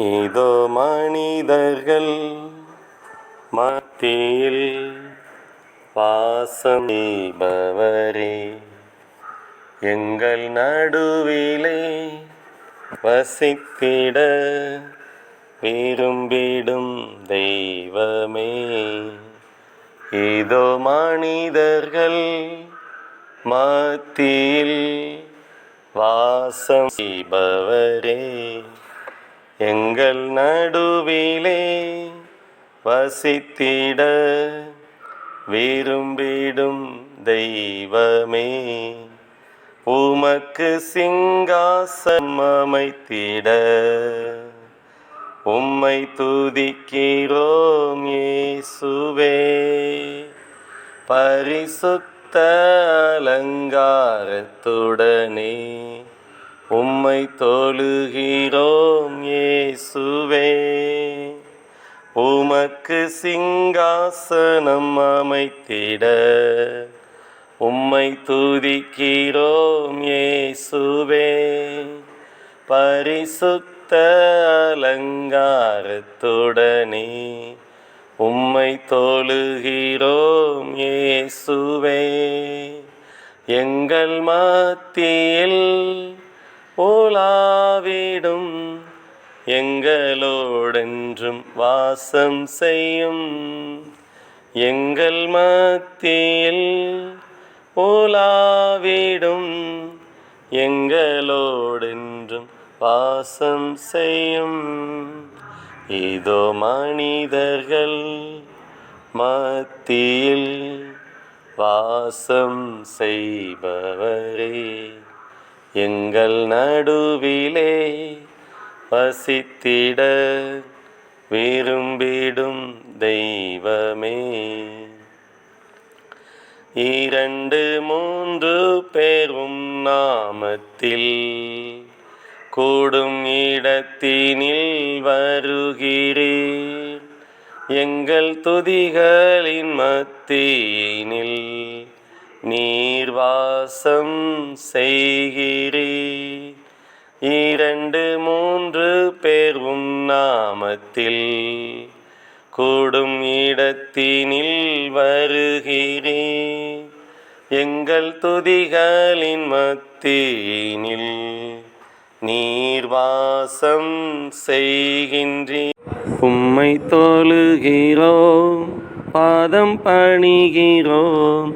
இதோ மனிதர்கள் மத்தியில் பாசம் தீபவரே எங்கள் நடுவிலே வசித்திட விரும்பிடும் தெய்வமே. இதோ மனிதர்கள் மத்தியில் வாசம் செய்பவரே. எங்கள் நடுவிலே வசித்திட விரும்பிடும் தெய்வமே உமக்கு சிங்காசம் அமைத்திட. உம்மை துதிக்கிறோம் இயேசுவே. பரிசுத்த அலங்காரத்துடனே உம்மை தொழுகிறோம். இயேசுவே உமக்கு சிங்காசனம் அமைத்திட உம்மை துதிக்கிறோம் இயேசுவே. பரிசுத்த அலங்காரத்துடனே உம்மை தொழுகிறோம் இயேசுவே. எங்கள் மத்தியில் ஓலாவிடும் எங்களோடென்றும் வாசம் செய்யும் எங்கள் மத்தியில் ஓலாவிடும் எங்களோடென்றும் வாசம் செய்யும். இதோ மனிதர்கள் மத்தியில் வாசம் செய்பவரே எங்கள் நடுவிலே வசித்திட விரும்பிடும் தெய்வமே. இரண்டு மூன்று பேரும் நாமத்தில் கூடும் இடத்தினில் வருகிறீர். எங்கள் துதிகளின் மத்தியினில் நீர்வாசம் செய்கிறீர். இரண்டு மூன்று பேரும் நாமத்தில் கூடும் இடத்தினில் வருகிறே. எங்கள் துதிகளின் மத்தியினில் நீர்வாசம் செய்கின்றே. உம்மை தோழுகிறோம் பாதம் பணிகிறோம்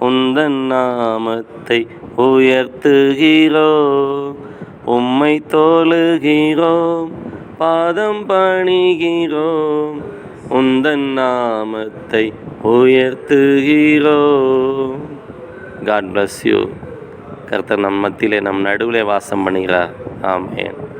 உந்தன் நாமத்தை உயர்த்துகிறோம் உம்மை தோழுகிறோம் பாதம் பணிகிறோம் உந்தன் நாமத்தை உயர்த்துகிறோம். காட் பிளஸ் யூ கர்த்தர் நம் மத்தியிலே நம் நடுவிலே வாசம் பண்ணுகிறார். ஆமேன்.